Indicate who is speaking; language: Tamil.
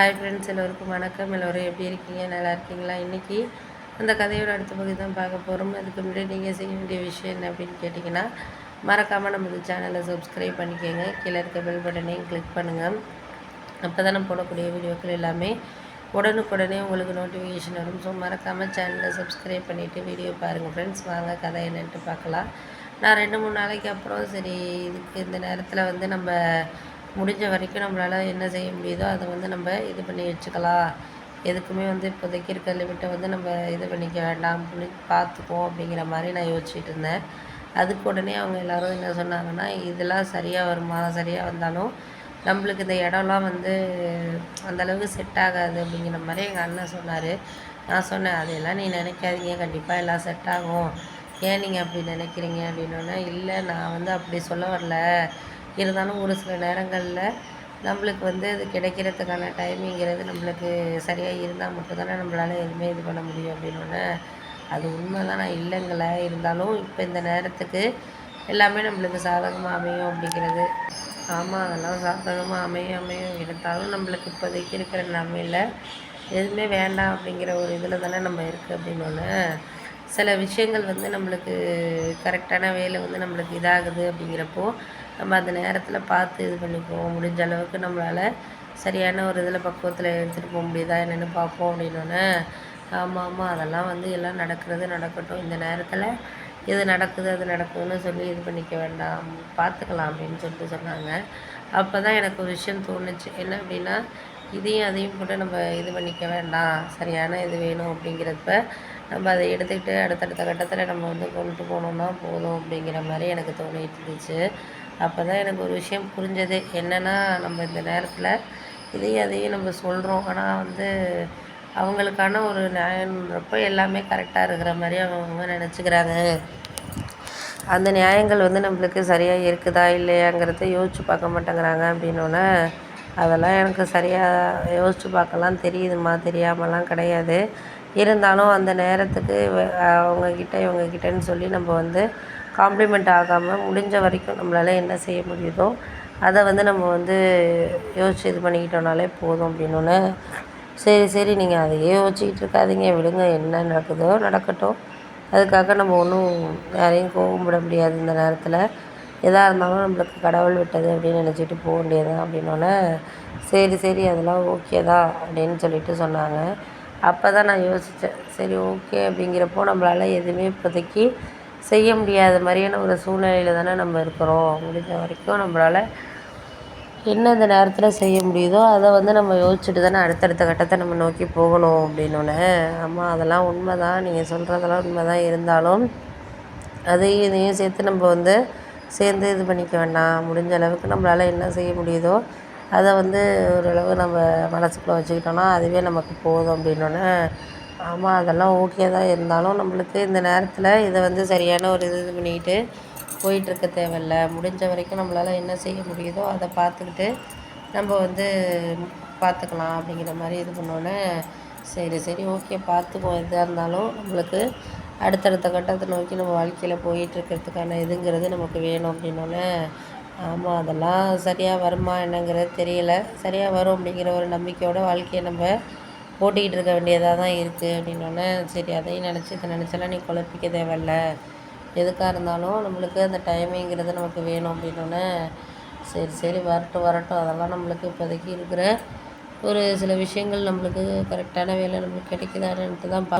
Speaker 1: ஹாய் ஃப்ரெண்ட்ஸ் எல்லோருக்கும் வணக்கம் எல்லோரும் எப்படி இருக்கீங்க நல்லா இருக்கீங்களா இன்றைக்கி அந்த கதையோட அடுத்த பகுதி தான் பார்க்க போகிறோம் அதுக்கு முன்னாடி நீங்கள் செய்ய வேண்டிய விஷயம் என்ன அப்படின்னு கேட்டிங்கன்னா மறக்காமல் நமது சேனலை சப்ஸ்கிரைப் பண்ணிக்கோங்க கீழே இருக்க பெல் பட்டனையும் கிளிக் பண்ணுங்கள் அப்போ தான் நம்ம போடக்கூடிய வீடியோக்கள் எல்லாமே உடனுக்குடனே உங்களுக்கு நோட்டிஃபிகேஷன் வரும் ஸோ மறக்காமல் சேனலை சப்ஸ்கிரைப் பண்ணிவிட்டு வீடியோ பாருங்கள் ஃப்ரெண்ட்ஸ் வாங்க கதை என்னென்ட்டு பார்க்கலாம் நான் ரெண்டு மூணு நாளைக்கு அப்புறம் சரி இதுக்கு இந்த நேரத்தில் வந்து நம்ம முடிஞ்ச வரைக்கும் நம்மளால் என்ன செய்ய முடியுதோ அதை வந்து நம்ம இது பண்ணி வச்சுக்கலாம் எதுக்குமே வந்து இப்போதைக்கு இருக்க லிமிட்டை வந்து நம்ம இது பண்ணிக்க வேண்டாம் அப்படின்னு பார்த்துப்போம் அப்படிங்கிற மாதிரி நான் யோசிச்சுட்டு இருந்தேன் அதுக்கு உடனே அவங்க எல்லோரும் என்ன சொன்னாங்கன்னா இதெல்லாம் சரியாக வருமா சரியாக வந்தாலும் நம்மளுக்கு இந்த இடம்லாம் வந்து அந்தளவுக்கு செட் ஆகாது அப்படிங்கிற மாதிரி எங்கள் அண்ணன் சொன்னார் நான் சொன்னேன் அதையெல்லாம் நீ நினைக்காதீங்க கண்டிப்பாக எல்லாம் செட் ஆகும் ஏன் நீங்கள் அப்படி நினைக்கிறீங்க அப்படின்னோடனே இல்லை நான் வந்து அப்படி சொல்ல வரல இருந்தாலும் ஒரு சில நேரங்களில் நம்மளுக்கு வந்து அது கிடைக்கிறதுக்கான டைமிங்கிறது நம்மளுக்கு சரியாக இருந்தால் மட்டும்தானே நம்மளால் எதுவுமே இது பண்ண முடியும் அப்படின்னோடனே அது உண்மை தான் நான் இல்லைங்களே இருந்தாலும் இப்போ இந்த நேரத்துக்கு எல்லாமே நம்மளுக்கு சாதகமாக அமையும் அப்படிங்கிறது ஆமாம் அதெல்லாம் சாதகமாக அமையும் அமையும் எடுத்தாலும் நம்மளுக்கு இப்போதைக்கு இருக்கிற நிலமையில் எதுவுமே வேண்டாம் அப்படிங்கிற ஒரு இதில் தானே நம்ம இருக்குது அப்படின்னோடனே சில விஷயங்கள் வந்து நம்மளுக்கு கரெக்டான வேலை வந்து நம்மளுக்கு இதாகுது அப்படிங்கிறப்போ நம்ம அந்த நேரத்தில் பார்த்து இது பண்ணிக்குவோம் முடிஞ்ச அளவுக்கு நம்மளால் சரியான ஒரு இதில் பக்குவத்தில் எடுத்துகிட்டு போக முடியுதா என்னென்னு பார்ப்போம் அப்படின்னோடனே ஆமாம் ஆமாம் அதெல்லாம் வந்து எல்லாம் நடக்கிறது நடக்கட்டும் இந்த நேரத்தில் இது நடக்குது அது நடக்குதுன்னு சொல்லி இது பண்ணிக்க வேண்டாம் பார்த்துக்கலாம் அப்படின்னு சொல்லிட்டு சொன்னாங்க அப்போ தான் எனக்கு ஒரு விஷயம் தோணுச்சு என்ன அப்படின்னா இதையும் அதையும் கூட நம்ம இது பண்ணிக்க வேண்டாம் சரியான இது வேணும் அப்படிங்கிறப்ப நம்ம அதை எடுத்துக்கிட்டு அடுத்தடுத்த கட்டத்தில் நம்ம வந்து கொண்டு போனோம்னா போதும் அப்படிங்கிற மாதிரி எனக்கு தோணிட்டு இருந்துச்சு அப்போ தான் எனக்கு ஒரு விஷயம் புரிஞ்சது என்னென்னா நம்ம இந்த நேரத்தில் இதையும் அதையும் நம்ம சொல்கிறோம் ஆனால் வந்து அவங்களுக்கான ஒரு நியாயன்றப்போ எல்லாமே கரெக்டாக இருக்கிற மாதிரி அவங்க நினச்சிக்கிறாங்க அந்த நியாயங்கள் வந்து நம்மளுக்கு சரியாக இருக்குதா இல்லையாங்கிறத யோசிச்சு பார்க்க மாட்டேங்கிறாங்க அப்படின்னோன்னே அதெல்லாம் எனக்கு சரியாக யோசித்து பார்க்கலாம் தெரியுதும்மா தெரியாமலாம் கிடையாது இருந்தாலும் அந்த நேரத்துக்கு அவங்கக்கிட்ட இவங்கக்கிட்டன்னு சொல்லி நம்ம வந்து காம்ப்ளிமெண்ட் ஆகாமல் முடிஞ்ச வரைக்கும் நம்மளால் என்ன செய்ய முடியுதோ அதை வந்து நம்ம வந்து யோசிச்சு இது பண்ணிக்கிட்டோம்னாலே போதும் அப்படின்னு சரி சரி நீங்கள் அதையே யோசிச்சுக்கிட்டு இருக்காதிங்க விடுங்க என்ன நடக்குதோ நடக்கட்டும் அதுக்காக நம்ம ஒன்றும் யாரையும் கோபம் விட முடியாது இந்த நேரத்தில் எதாக இருந்தாலும் நம்மளுக்கு கடவுள் விட்டது அப்படின்னு நினச்சிட்டு போக வேண்டியது தான் அப்படின்னோடனே சரி சரி அதெல்லாம் ஓகே தான் அப்படின்னு சொல்லிட்டு சொன்னாங்க அப்போ தான் நான் யோசித்தேன் சரி ஓகே அப்படிங்கிறப்போ நம்மளால் எதுவுமே இப்போதைக்கு செய்ய முடியாத மாதிரியான ஒரு சூழ்நிலையில் தானே நம்ம இருக்கிறோம் முடிஞ்ச வரைக்கும் நம்மளால் என்ன இந்த நேரத்தில் செய்ய முடியுதோ அதை வந்து நம்ம யோசிச்சுட்டு தானே அடுத்தடுத்த கட்டத்தை நம்ம நோக்கி போகணும் அப்படின்னோடனே ஆமாம் அதெல்லாம் உண்மை தான் நீங்கள் சொல்கிறதெல்லாம் உண்மை தான் இருந்தாலும் அதையும் இதையும் சேர்த்து நம்ம வந்து சேர்ந்து இது பண்ணிக்க வேண்டாம் முடிஞ்ச அளவுக்கு நம்மளால் என்ன செய்ய முடியுதோ அதை வந்து ஓரளவு நம்ம மனசுக்குள்ளே வச்சுக்கிட்டோன்னா அதுவே நமக்கு போதும் அப்படின்னோடனே ஆமாம் அதெல்லாம் ஓகே தான் இருந்தாலும் நம்மளுக்கு இந்த நேரத்தில் இதை வந்து சரியான ஒரு இது இது பண்ணிக்கிட்டு போயிட்டுருக்க தேவையில்ல முடிஞ்ச வரைக்கும் நம்மளால் என்ன செய்ய முடியுதோ அதை பார்த்துக்கிட்டு நம்ம வந்து பார்த்துக்கலாம் அப்படிங்கிற மாதிரி இது பண்ணோன்னே சரி சரி ஓகே பார்த்துக்குவோம் எதாக இருந்தாலும் நம்மளுக்கு அடுத்தடுத்த கட்டத்தை நோக்கி நம்ம வாழ்க்கையில் போயிட்டுருக்கிறதுக்கான இதுங்கிறது நமக்கு வேணும் அப்படின்னோடனே ஆமாம் அதெல்லாம் சரியாக வருமா என்னங்கிறது தெரியல சரியாக வரும் அப்படிங்கிற ஒரு நம்பிக்கையோட வாழ்க்கையை நம்ம ஓட்டிக்கிட்டு இருக்க வேண்டியதாக தான் இருக்குது அப்படின்னோடனே சரி அதையும் நினச்சி இதை நினச்செல்லாம் நீ குழப்பிக்க தேவையில்ல எதுக்காக இருந்தாலும் நம்மளுக்கு அந்த டைமிங்கிறது நமக்கு வேணும் அப்படின்னோடனே சரி சரி வரட்டும் வரட்டும் அதெல்லாம் நம்மளுக்கு இப்போதைக்கு இருக்கிற ஒரு சில விஷயங்கள் நம்மளுக்கு கரெக்டான வேலை நம்மளுக்கு கிடைக்குதான்ட்டு தான் பா